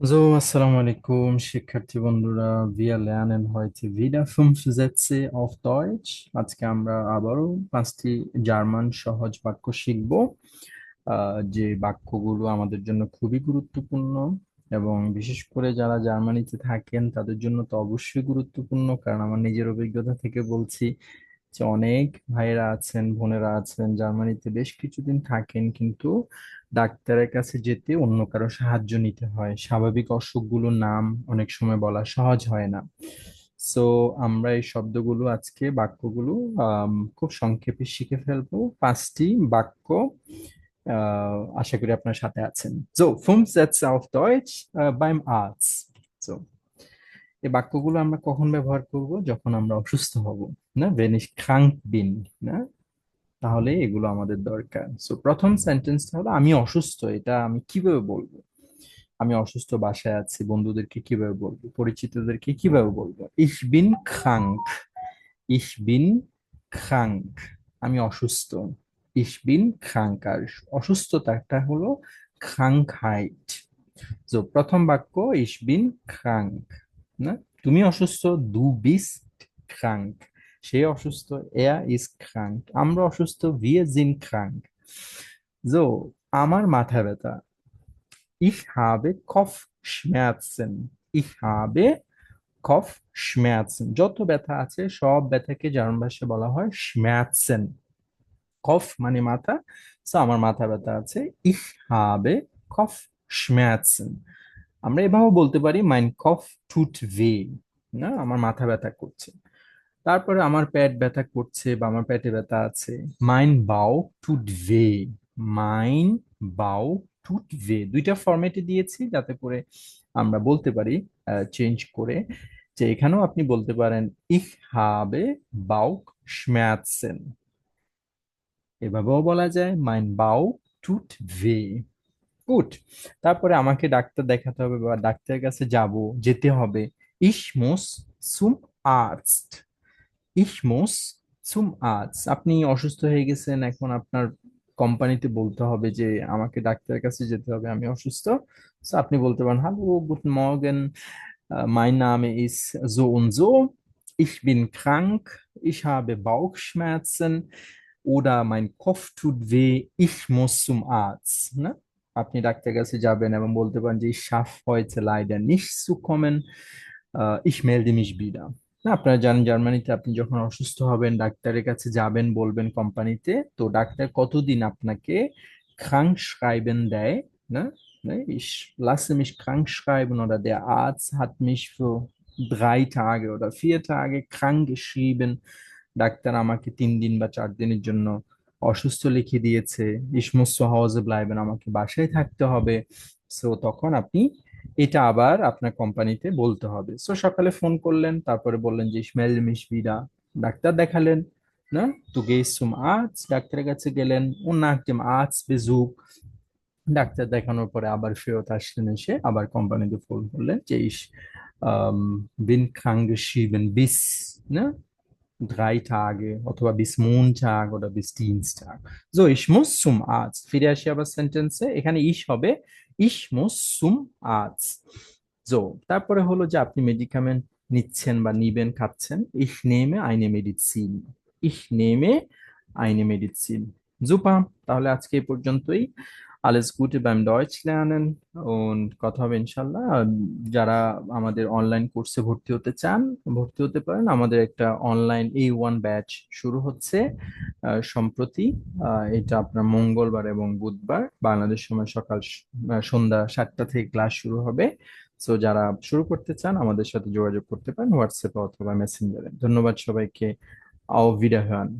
So, আসসালামু আলাইকুম শিক্ষার্থী বন্ধুরা wir lernen heute wieder fünf Sätze auf Deutsch. আজকে আমরা আবারও পাঁচটি জার্মান সহজ বাক্য শিখব যে বাক্যগুলো আমাদের জন্য খুবই গুরুত্বপূর্ণ এবং বিশেষ করে যারা জার্মানিতে থাকেন তাদের জন্য তো অবশ্যই গুরুত্বপূর্ণ কারণ আমার নিজের অভিজ্ঞতা থেকে বলছি যে অনেক ভাইয়েরা আছেন বোনেরা আছেন জার্মানিতে বেশ কিছুদিন থাকেন কিন্তু ডাক্তারের কাছে যেতে অন্য কারও সাহায্য নিতে হয়। স্বাভাবিক অসুখগুলোর নাম অনেক সময় বলা সহজ হয় না। সো আমরা এই শব্দগুলো আজকে বাক্যগুলো খুব সংক্ষেপে শিখে ফেলব। পাঁচটি বাক্য আশা করি আপনার সাথে আছেন। So fünf Sätze auf Deutsch äh, beim Arzt. এই বাক্যগুলো আমরা কখন ব্যবহার করব? যখন আমরা অসুস্থ হব, না? Wenn ich বিন না? তাহলে এগুলো আমাদের দরকার। সো প্রথম সেন্টেন্সটা হলো, আমি অসুস্থ। এটা আমি কীভাবে বলব? আমি অসুস্থ বাসায় আছি, বন্ধুদেরকে কীভাবে বলব? পরিচিতদেরকে কীভাবে বলব? Ich bin krank ich bin krank আমি অসুস্থ। Ich bin krank আর অসুস্থতাটা হলো, Krankheit. So, প্রথম বাক্য, ich bin krank না তুমি অসুস্থ du bist krank সে অসুস্থ er ist krank আমরা অসুস্থ wir sind krank so আমার মাথা ব্যথা ich habe Kopfschmerzen ich habe Kopfschmerzen যত ব্যথা আছে সব ব্যথাকে জার্মান ভাষায় বলা হয় Schmerzen কফ মানে মাথা সো আমার মাথা ব্যথা আছে ich habe Kopfschmerzen আমরা এভাবে বলতে পারি Kopf tut weh, না? আমার মাথা ব্যথা করছে। তারপরে আমার পেট ব্যথা করছে বা আমার পেটে ব্যথা আছে। mein Bauch tut weh, mein Bauch tut weh দুইটা ফরম্যাটে দিয়েছি যাতে করে আমরা বলতে পারি চেঞ্জ করে যে এখানেও আপনি বলতে পারেন, ich habe Bauchschmerzen এভাবেও বলা যায়, mein বাউ tut weh গুড তারপরে আমাকে ডাক্তার দেখাতে হবে বা ডাক্তারের কাছে যাব, যেতে হবে। ইসমোস সুম আর্ট ইসমোস সুম আর্টস আপনি অসুস্থ হয়ে গেছেন, এখন আপনার কোম্পানিতে বলতে হবে যে, আমাকে ডাক্তারের কাছে যেতে হবে, আমি অসুস্থ। সো আপনি বলতে পারেন হ্যালো গুড মর্গেন মাই নাম ইস জো উন জো ইস বিন ক্রাঙ্ক ইস হাবে বাউক্স ওডা মাইন কফ টুড ওয়ে ইস মোসুম আর্টস না আপনি ডাক্তার কাছে যাবেন এবং বলতে পারেন যে সাফ হয়েছে লাইডা নিশ্চু কমেন ইসমেল দিমিস বিদা না, আপনারা জানেন জার্মানিতে আপনি যখন অসুস্থ হবেন, ডাক্তারের কাছে যাবেন, বলবেন কোম্পানিতে, তো ডাক্তার কতদিন আপনাকে খাং শ্রাইবেন দেয়? না? ইস লাসমিস খাং শ্রাইবেন ওরা দেয়, আজ হাতমিস ড্রাই আগে ওরা ফিয়েটা আগে খাং শ্রিবেন ডাক্তার আমাকে তিন দিন বা চার দিনের জন্য অসুস্থ লিখে দিয়েছে zu Hause bleiben আমাকে বাসায় থাকতে হবে। সো তখন আপনি এটা আবার আপনার কোম্পানিতে বলতে হবে। সো সকালে ফোন করলেন, তারপরে বললেন যে mich wieder ডাক্তার দেখালেন, না? gehst zum Arzt ডাক্তারের কাছে গেলেন und nach dem Arztbesuch ডাক্তার দেখানোর পরে আবার ফেরত আসলেন, এসে আবার কোম্পানিতে ফোন করলেন যে, ইস bin krank geschrieben bis ne drei Tage অথবা bis Montag oder bis Dienstag so ich muss zum Arzt ফিরে আসি আবার সেন্টেন্সে এখানে ich হবে ich muss zum Arzt so তারপরে হলো যে আপনি মেডিকামেন্ট নিচ্ছেন বা নিবেন খাচ্ছেন ich nehme eine Medizin ich nehme eine Medizin super তাহলে আজকে এই পর্যন্তই alles Gute beim Deutsch lernen und কথা হবে ইনশাল্লাহ। যারা আমাদের অনলাইন কোর্সে ভর্তি হতে চান, ভর্তি হতে পারেন। আমাদের একটা অনলাইন এ ওয়ান ব্যাচ শুরু হচ্ছে সম্প্রতি। এটা আপনার মঙ্গলবার এবং বুধবার, বাংলাদেশ সময় সকাল সন্ধ্যা সাতটা থেকে ক্লাস শুরু হবে। সো যারা শুরু করতে চান, আমাদের সাথে যোগাযোগ করতে পারেন, হোয়াটসঅ্যাপে অথবা মেসেঞ্জারে। ধন্যবাদ সবাইকে। auf Wiederhören